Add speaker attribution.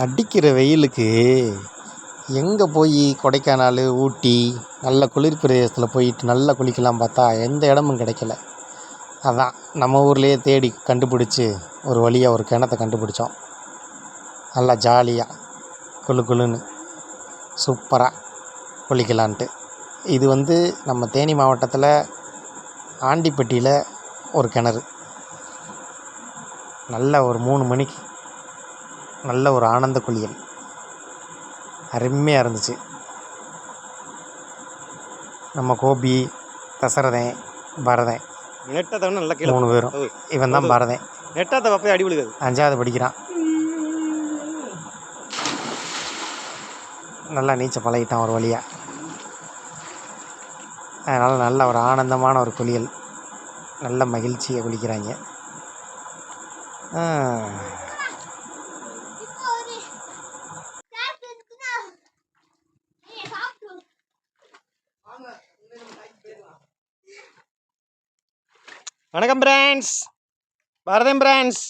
Speaker 1: அடிக்கிற வெயிலுக்கு எங்கே போய் கொடைக்கானல் ஊட்டி நல்ல குளிர் பிரதேசத்தில் போயிட்டு நல்லா குளிக்கலாம் பார்த்தா எந்த இடமும் கிடைக்கல. அதான் நம்ம ஊர்லேயே தேடி கண்டுபிடிச்சி ஒரு வழியாக ஒரு கிணத்தை கண்டுபிடிச்சோம். நல்லா ஜாலியாக குளு குளுன்னு சூப்பராக குளிக்கலான்ட்டு. இது வந்து நம்ம தேனி மாவட்டத்தில் ஆண்டிப்பட்டியில் ஒரு கிணறு. நல்ல ஒரு மூணு மணிக்கு நல்ல ஒரு ஆனந்த குளியல். அருமையாக இருந்துச்சு. நம்ம கோபி தசரதன் பரதன்
Speaker 2: நெட்டை தவிர நல்லா கீழே
Speaker 1: மூணு பேரும். இவன் தான் பரதன்.
Speaker 2: நெட்டை தவிர போய் அடி விழுகாது.
Speaker 1: அஞ்சாவது படிக்கிறான். நல்லா நீச்சல் பழகிட்டான் ஒரு வழியாக அதனால் நல்ல ஒரு ஆனந்தமான ஒரு குளியல். நல்ல மகிழ்ச்சியை குளிக்கிறாங்க.
Speaker 2: வணக்கம் பிரான்ஸ் பரதம் பிரான்ஸ்